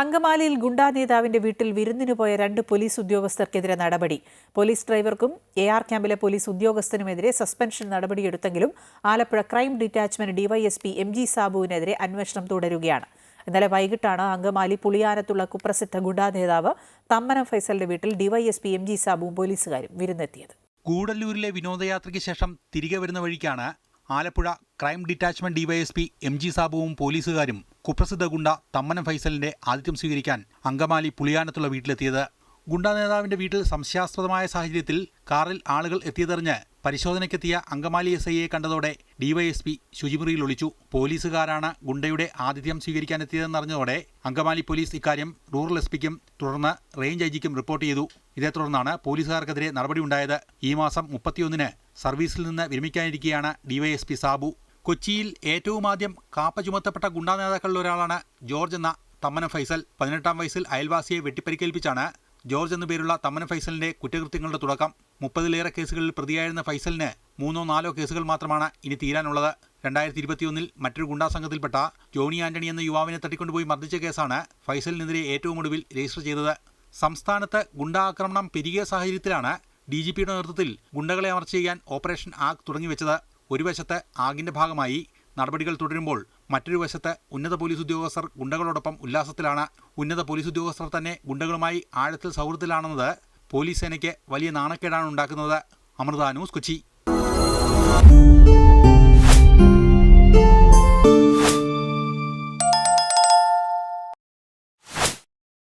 അങ്കമാലിയിൽ ഗുണ്ടാ നേതാവിന്റെ വീട്ടിൽ വിരുന്നിനു പോയ രണ്ട് പോലീസ് ഉദ്യോഗസ്ഥർക്കെതിരെ നടപടി. പോലീസ് ഡ്രൈവർക്കും എ ആർ ക്യാമ്പിലെ പോലീസ് ഉദ്യോഗസ്ഥനുമെതിരെ suspension നടപടിയെടുത്തെങ്കിലും Alappuzha crime detachment DYSP M G സാബുവിനെതിരെ അന്വേഷണം തുടരുകയാണ്. ഇന്നലെ വൈകിട്ടാണ് അങ്കമാലി പുളിയാനത്തുള്ള കുപ്രസിദ്ധ ഗുണ്ടാ നേതാവ് തമ്മനം ഫൈസലിന്റെ വീട്ടിൽ ഡിവൈഎസ്പി എം ജി സാബുവും പോലീസുകാരും വിരുന്നെത്തിയത്. കൂടല്ലൂരിലെ വിനോദയാത്രയ്ക്ക് ശേഷം തിരികെ വരുന്ന വഴിക്കാണ് Alappuzha crime detachment DYSP M G സാബുവും പോലീസുകാരും കുപ്രസിദ്ധ ഗുണ്ട തമ്മനം ഫൈസലിന്റെ ആതിഥ്യം സ്വീകരിക്കാൻ അങ്കമാലി പുളിയാനത്തുള്ള വീട്ടിലെത്തിയത്. ഗുണ്ട നേതാവിന്റെ വീട്ടിൽ സംശയാസ്പദമായ സാഹചര്യത്തിൽ കാറിൽ ആളുകൾ എത്തിയതെറിഞ്ഞ് പരിശോധനയ്ക്കെത്തിയ അങ്കമാലി എസ് ഐയെ കണ്ടതോടെ ഡിവൈഎസ്പി ശുചിമുറിയിൽ ഒളിച്ചു. പോലീസുകാരാണ് ഗുണ്ടയുടെ ആതിഥ്യം സ്വീകരിക്കാനെത്തിയതെന്നറിഞ്ഞതോടെ അങ്കമാലി പോലീസ് ഇക്കാര്യം റൂറൽ എസ് പിക്കും തുടർന്ന് റേഞ്ച് ഐ ജിക്കും റിപ്പോർട്ട് ചെയ്തു. ഇതേ തുടർന്നാണ് പോലീസുകാർക്കെതിരെ നടപടിയുണ്ടായത്. ഈ മാസം മുപ്പത്തിയൊന്നിന് സർവീസിൽ നിന്ന് വിരമിക്കാനിരിക്കെയാണ് ഡിവൈഎസ്പി സാബു. കൊച്ചിയിൽ ഏറ്റവും ആദ്യം കാപ്പ ചുമത്തപ്പെട്ട ഗുണ്ടാ നേതാക്കളിൽ ഒരാളാണ് ജോർജ് എന്ന തമ്മന ഫൈസൽ. പതിനെട്ടാം വയസ്സിൽ അയൽവാസിയെ വെട്ടിപ്പരിക്കേൽപ്പിച്ചാണ് ജോർജ് എന്നു പേരുള്ള തമ്മന ഫൈസലിന്റെ കുറ്റകൃത്യങ്ങളുടെ തുടക്കം. മുപ്പതിലേറെ കേസുകളിൽ പ്രതിയായിരുന്ന ഫൈസലിന് മൂന്നോ നാലോ കേസുകൾ മാത്രമാണ് ഇനി തീരാനുള്ളത്. രണ്ടായിരത്തി ഇരുപത്തിയൊന്നിൽ മറ്റൊരു ഗുണ്ടാ സംഘത്തിൽപ്പെട്ട ജോണി ആന്റണി എന്ന യുവാവിനെ തട്ടിക്കൊണ്ടുപോയി മർദ്ദിച്ച കേസാണ് ഫൈസലിനെതിരെ ഏറ്റവും ഒടുവിൽ രജിസ്റ്റർ ചെയ്തത്. സംസ്ഥാനത്ത് ഗുണ്ടാ ആക്രമണം പെരുകിയ സാഹചര്യത്തിലാണ് ഡി ജി പിയുടെ നേതൃത്വത്തിൽ ഗുണ്ടകളെ അമർച്ച ചെയ്യാൻ ഓപ്പറേഷൻ ആഗ് തുടങ്ങിവെച്ചത്. ഒരു വശത്ത് ആഗിന്റെ ഭാഗമായി നടപടികൾ തുടരുമ്പോൾ മറ്റൊരു വശത്ത് ഉന്നത പോലീസ് ഉദ്യോഗസ്ഥർ ഗുണ്ടകളോടൊപ്പം ഉല്ലാസത്തിലാണ്. ഉന്നത പോലീസ് ഉദ്യോഗസ്ഥർ തന്നെ ഗുണ്ടകളുമായി ആഴത്തിൽ സൗഹൃദത്തിലാണെന്നത് പോലീസ് സേനയ്ക്ക് വലിയ നാണക്കേടാണ് ഉണ്ടാക്കുന്നത്. അമൃത ന്യൂസ് കൊച്ചി.